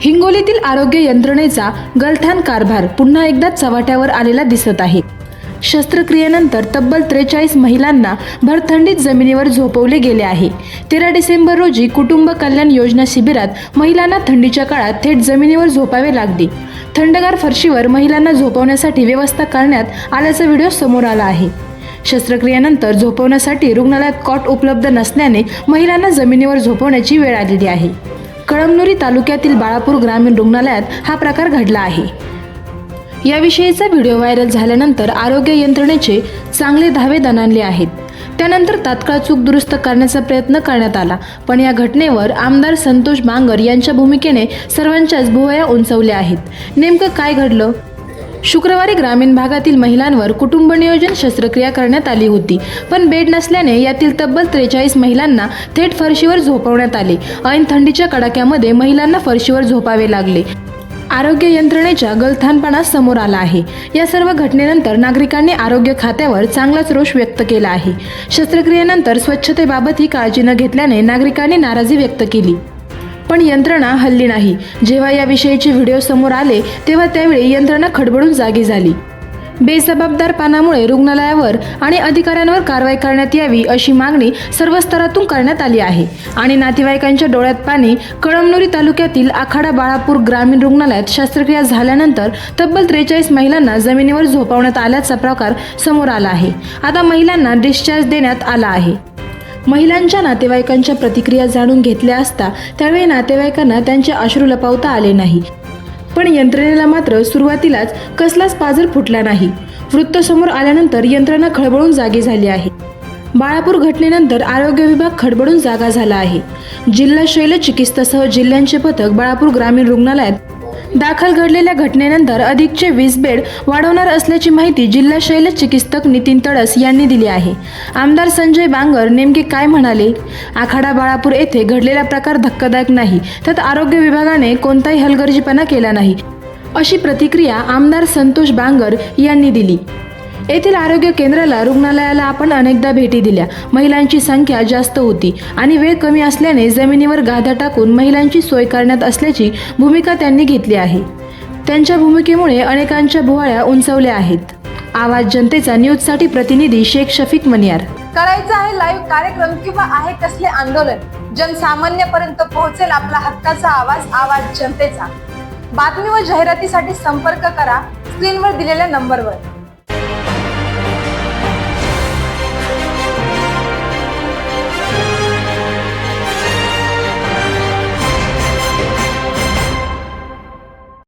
हिंगोलीतील आरोग्य यंत्रणेचा गलथान कारभार पुन्हा एकदा चव्हाट्यावर आलेला दिसत आहे. शस्त्रक्रियेनंतर तब्बल त्रेचाळीस महिलांना भरथंडीत जमिनीवर झोपवले गेले आहे. तेरा डिसेंबर रोजी कुटुंब कल्याण योजना शिबिरात महिलांना थंडीच्या काळात थेट जमिनीवर झोपावे लागले. थंडगार फरशीवर महिलांना झोपवण्यासाठी व्यवस्था करण्यात आल्याचा व्हिडिओ समोर आला आहे. शस्त्रक्रियेनंतर झोपवण्यासाठी रुग्णालयात कॉट उपलब्ध नसल्याने महिलांना जमिनीवर झोपवण्याची वेळ आलेली आहे. कळमनुरी तालुक्यातील बाळापूर ग्रामीण रुग्णालयात हा प्रकार घडला आहे. याविषयीचा व्हिडिओ व्हायरल झाल्यानंतर आरोग्य यंत्रणेचे चांगले धावे दणाणले आहेत. त्यानंतर तात्काळ चूक दुरुस्त करण्याचा प्रयत्न करण्यात आला पण या घटनेवर आमदार संतोष बांगर यांच्या भूमिकेने सर्वांच्याच भुवया उंचवल्या आहेत. नेमकं काय घडलं? शुक्रवारी ग्रामीण भागातील महिलांवर कुटुंब नियोजन शस्त्रक्रिया करण्यात आली होती. पण बेड नसल्याने यातील तब्बल त्रेचाळीस महिलांना थेट फरशीवर झोपवण्यात आले. ऐन थंडीच्या कडाक्यामध्ये महिलांना फरशीवर झोपावे लागले. आरोग्य यंत्रणेच्या गलथानपणा समोर आला आहे. या सर्व घटनेनंतर नागरिकांनी आरोग्य खात्यावर चांगलाच रोष व्यक्त केला आहे. शस्त्रक्रियेनंतर स्वच्छतेबाबत ही काळजी न घेतल्याने नागरिकांनी नाराजी व्यक्त केली. पण यंत्रणा हल्ली नाही. जेव्हा याविषयीचे व्हिडिओ समोर आले तेव्हा त्यावेळी यंत्रणा खडबडून जागी झाली. बेजबाबदारपणामुळे रुग्णालयावर आणि अधिकाऱ्यांवर कारवाई करण्यात यावी अशी मागणी सर्व स्तरातून करण्यात आली आहे. आणि नातेवाईकांच्या डोळ्यात पाणी कळमनुरी तालुक्यातील आखाडा बाळापूर ग्रामीण रुग्णालयात शस्त्रक्रिया झाल्यानंतर तब्बल त्रेचाळीस महिलांना जमिनीवर झोपवण्यात आल्याचा प्रकार समोर आला आहे. आता महिलांना डिस्चार्ज देण्यात आला आहे. महिलांच्या नातेवाईकांच्या प्रतिक्रिया जाणून घेतल्या असता त्यावेळी नातेवाईकांना त्यांचे अश्रू लपवता आले नाही. पण यंत्रणेला मात्र सुरुवातीलाच कसलाच पाझर फुटला नाही. वृत्त समोर आल्यानंतर यंत्रणा खळबळून जागी झाली आहे. बाळापूर घटनेनंतर आरोग्य विभाग खडबडून जागा झाला आहे. जिल्हा शैल चिकित्सासह जिल्ह्यांचे पथक बाळापूर ग्रामीण रुग्णालयात दाखल घडलेल्या घटनेनंतर अधिकचे वीस बेड वाढवणार असल्याची माहिती जिल्हा शैल चिकित्सक नितीन तडस यांनी दिली आहे. आमदार संजय बांगर नेमके काय म्हणाले? आखाडा बाळापूर येथे घडलेला प्रकार धक्कादायक नाही त्यात आरोग्य विभागाने कोणताही हलगर्जीपणा केला नाही अशी प्रतिक्रिया आमदार संतोष बांगर यांनी दिली. येथील आरोग्य केंद्राला रुग्णालयाला आपण अनेकदा भेटी दिल्या. महिलांची संख्या जास्त होती आणि वेळ कमी असल्याने जमिनीवर गाधा टाकून महिलांची सोय करण्यात असल्याची भूमिका त्यांनी घेतली आहे. त्यांच्या भूमिकेमुळे अनेकांच्या भुवाळ्या उंचवल्या आहेत. आवाज जनतेचा न्यूजसाठी प्रतिनिधी शेख शफीक मनियार. करायचं आहे लाईव्ह कार्यक्रम किंवा आहे कसले आंदोलन? जनसामान्यपर्यंत पोहोचेल आपला हक्काचा आवाज आवाज जनतेचा. बातमी व जाहिरातीसाठी संपर्क करा स्क्रीनवर दिलेल्या नंबरवर.